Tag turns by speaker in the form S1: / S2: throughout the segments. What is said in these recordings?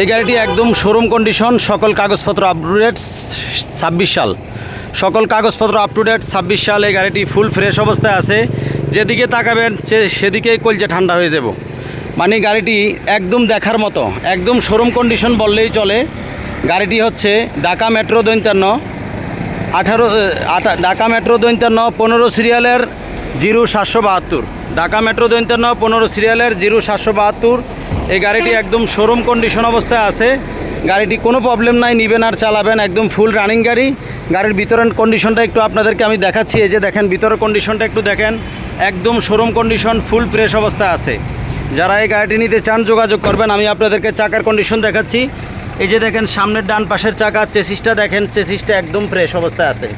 S1: এই গাড়িটি একদম শোরুম কন্ডিশন সকল কাগজপত্র আপ টু ডেট ছাব্বিশ সাল। সকল কাগজপত্র আপ টু ডেট ছাব্বিশ সাল এই গাড়িটি ফুল ফ্রেশ অবস্থায় আছে। যেদিকে তাকাবেন সেদিকেই কলজে ঠান্ডা হয়ে যাব। মানে গাড়িটি একদম দেখার মতো, একদম শোরুম কন্ডিশন বললেই চলে। গাড়িটি হচ্ছে ঢাকা মেট্রো দৈন্তান্ন, আঠারো ঢাকা মেট্রো দৈন্তান্ন, পনেরো সিরিয়ালের জিরো সাতশো বাহাত্তর। ঢাকা মেট্রো দৈন্তান্ন পনেরো সিরিয়ালের জিরো সাতশো বাহাত্তর। এই গাড়িটি একদম শোরুম কন্ডিশন অবস্থায় আছে। গাড়িটি কোনো প্রবলেম নাই, নিবেন আর চালাবেন, একদম ফুল রানিং গাড়ি। গাড়ির ভিতরের কন্ডিশনটা একটু আপনাদেরকে আমি দেখাচ্ছি। এই যে দেখেন, ভিতরের কন্ডিশনটা একটু দেখেন। একদম শোরুম কন্ডিশন ফুল ফ্রেশ অবস্থায় আছে। যারা এই গাড়িটি নিতে চান, যোগাযোগ করবেন। আমি আপনাদেরকে চাকার কন্ডিশন দেখাচ্ছি। এই যে দেখেন, সামনের ডান পাশের চাকা চেসিসটা দেখেন চেসিসটা একদম ফ্রেশ অবস্থায় আছে।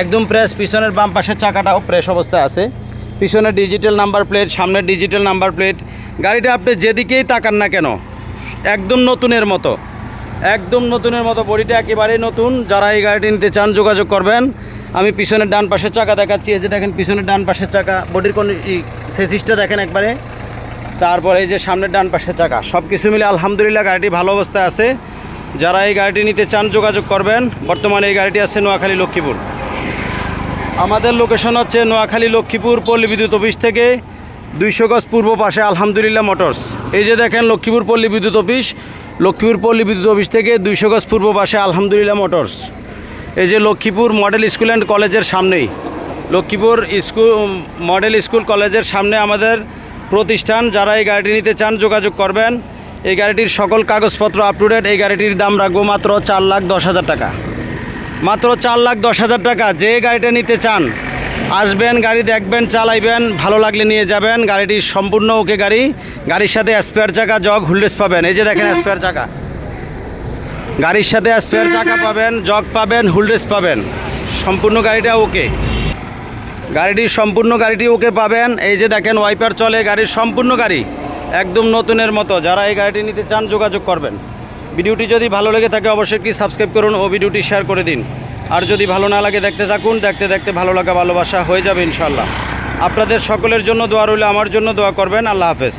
S1: একদম ফ্রেশ পিছনের বাম পাশের চাকাটাও ফ্রেশ অবস্থায় আছে। পিছনে ডিজিটাল নাম্বার প্লেট সামনের ডিজিটাল নাম্বার প্লেট গাড়িটা আপনি যেদিকেই তাকান না কেন, একদম নতুনের মতো, একদম নতুনের মতো, বডিটা একেবারেই নতুন। যারা এই গাড়িটি নিতে চান, যোগাযোগ করবেন। আমি পিছনের ডান পাশের চাকা দেখাচ্ছি, এই যে দেখেন পিছনের ডান পাশের চাকা, বডির কোন সেসিসটা দেখেন একবারে। তারপরে এই যে সামনের ডান পাশের চাকা সব কিছু মিলে আলহামদুলিল্লাহ গাড়িটি ভালো অবস্থায় আছে। যারা এই গাড়িটি নিতে চান, যোগাযোগ করবেন। বর্তমানে এই গাড়িটি আছে নোয়াখালী লক্ষ্মীপুর আমাদের লোকেশন হচ্ছে নোয়াখালী লক্ষ্মীপুর পল্লী বিদ্যুৎ অফিস থেকে দুইশো গজ পূর্ব পাশে আলহামদুলিল্লাহ মোটরস। এই যে দেখেন লক্ষ্মীপুর পল্লী বিদ্যুৎ অফিস, লক্ষ্মীপুর পল্লী বিদ্যুৎ অফিস থেকে দুইশো গজ পূর্ব পাশে আলহামদুলিল্লাহ মোটরস। এই যে লক্ষ্মীপুর মডেল স্কুল অ্যান্ড কলেজের সামনেই, লক্ষ্মীপুর স্কুল, মডেল স্কুল কলেজের সামনে আমাদের প্রতিষ্ঠান, যারা এই গাড়িটি নিতে চান যোগাযোগ করবেন। এই গাড়িটির সকল কাগজপত্র আপ টু ডেট এই গাড়িটির দাম রাখব মাত্র চার লাখ দশ হাজার টাকা। মাত্র চার লাখ দশ হাজার টাকা। যে গাড়িটা নিতে চান আসবেন গাড়ি দেখবেন চালাইবেন ভালো লাগলে নিয়ে যাবেন। গাড়িটি সম্পূর্ণ ওকে গাড়ি। গাড়ির সাথে স্পেয়ার চাকা জগ হুলডেস পাবেন। এই যে দেখেন স্পেয়ার চাকা। গাড়ির সাথে স্পেয়ার চাকা পাবেন জগ পাবেন হুলডেস পাবেন। সম্পূর্ণ গাড়িটা ওকে। গাড়িটি সম্পূর্ণ গাড়িটি ওকে পাবেন। এই যে দেখেন ওয়াইপার চলে গাড়ির সম্পূর্ণ গাড়ি। একদম নতুনের মতো। যারা এই গাড়িটি নিতে চান যোগাযোগ করবেন। ভিডিওটি যদি ভালো লেগে থাকে অবশ্যই একটি সাবস্ক্রাইব করুন ও ভিডিওটি শেয়ার করে দিন। আর যদি ভালো না লাগে দেখতে থাকুন, দেখতে দেখতে ভালো লাগা, ভালোবাসা হয়ে যাবে ইনশাল্লাহ আপনাদের সকলের জন্য দোয়া রইলে, আমার জন্য দোয়া করবেন। আল্লাহ হাফেজ।